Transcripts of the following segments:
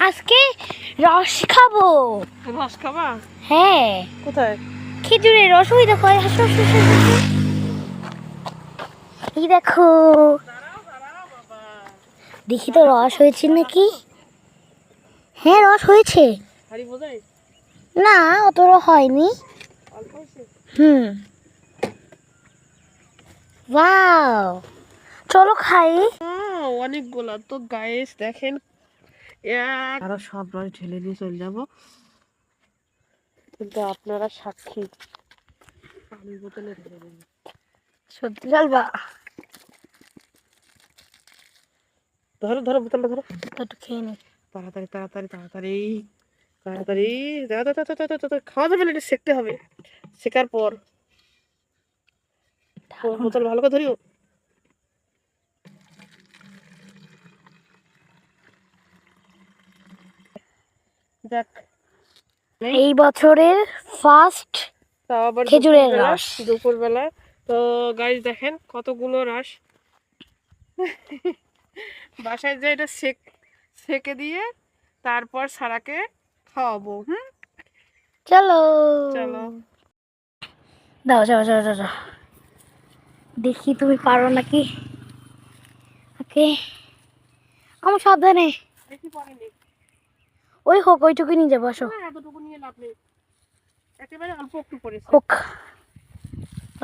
আজকে রস খাব। রস খাবা? হ্যাঁ। কোথায়? খেজুরের রস ওই দেখো এই হাসো দেখো। দেখি তো রস হয়েছে নাকি? হ্যাঁ রস হয়েছে। না অতটা হয়নি। হুম। ওয়াও। চলো খাই। আহ, অনেকগুলা তো গায়েস দেখেন আরও সব রস ঢেলে নিয়ে চলে যাব। কিন্তু আপনারা সাক্ষী। পানি বোতলে ঢেলে সত্যি ধরো ধরো বোতলটা ধরো। একটু খেয়ে নি। তাড়াতাড়ি তাড়াতাড়ি তাড়াতাড়ি তাড়াতাড়ি। খাওয়া যাবে না সেকতে হবে। শেখার পর। বোতল ভালো করে ধরিও। যাক এই বছরের ফার্স্ট খেজুরের রস। দুপুরবেলা। তো গাইজ দেখেন কতগুলো রস। বাসায় যে এটা সেক সেকে দিয়ে তারপর সারাকে খাওয়াবো হুম? চলো। চলো। দাও যাও যাও যাও। দেখি তুমি পারো নাকি? ওকে। আমার সাবধানে। পড়েনি ওই হোক ওইটুকু নিয়ে যাব আসো। এতটুকু নিয়ে লাভ নেই। একেবারে অল্প একটু পড়েছে হোক।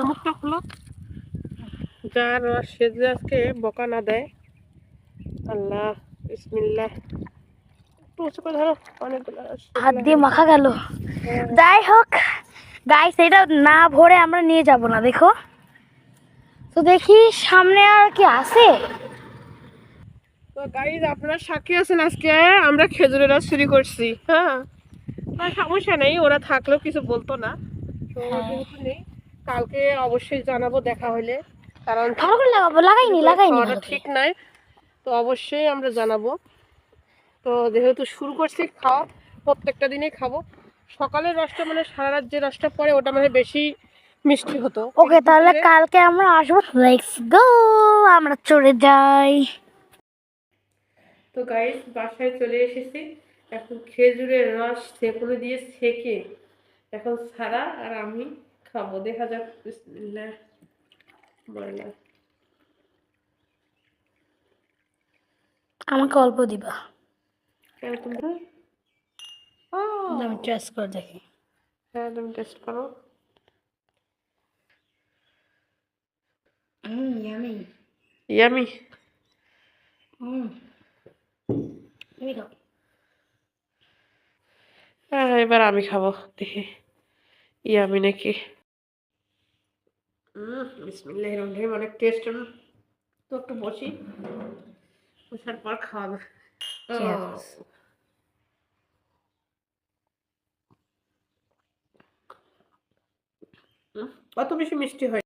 মুখটা খুলো যার রস সেজে আজকে বকা না দেয় আল্লাহ বিসমিল্লাহ। একটু উঁচু করে ধরো অনেকগুলো হাত দিয়ে মাখা গেল। যাই হোক গাইস এটা না ভরে আমরা নিয়ে যাব না দেখো। তো দেখি সামনে আর কি আছে? তো গাইজ আপনারা সাক্ষী আছেন আজকে? আমরা খেজুরের রস চুরি করছি। হ্যাঁ? না সমস্যা নেই ওরা থাকলেও কিছু বলতো না। তো হ্যাঁ। যেহেতু নেই কালকে অবশ্যই জানাব দেখা হলে। কারণ লাগাবো লাগাইনি লাগাইনি। ঠিক নাই। তো অবশ্যই আমরা জানাব। তো যেহেতু শুরু করছি খাওয়া প্রত্যেকটা দিনেই খাব। সকালের রসটা মানে সারা রাত যে রসটা পড়ে ওটা মানে বেশি মিষ্টি হতো। ওকে তাহলে কালকে আমরা আসব লেটস গো আমরা চলে যাই। তো গাইস বাসায় চলে এসেছি। এখন খেজুরের রস সেগুলো দিয়ে সেকে এখন সারা আর আমি খাব। দেখা যাক ময়লা আমাকে অল্প দিবা। কেন তোমরা আমি করে দেখি। হ্যাঁ তুমি টেস্ট করো। হুম ইয়ামি ইয়ামি হুম তুমি খাও হ্যাঁ এবার আমি খাব দেখি। ইয়ামি নাকি হুম বিসমিল্লাহ রহিম অনেক টেস্ট তো একটু বসি। বসার পর খাওয়াবে। Cheers. অত বেশি মিষ্টি হয়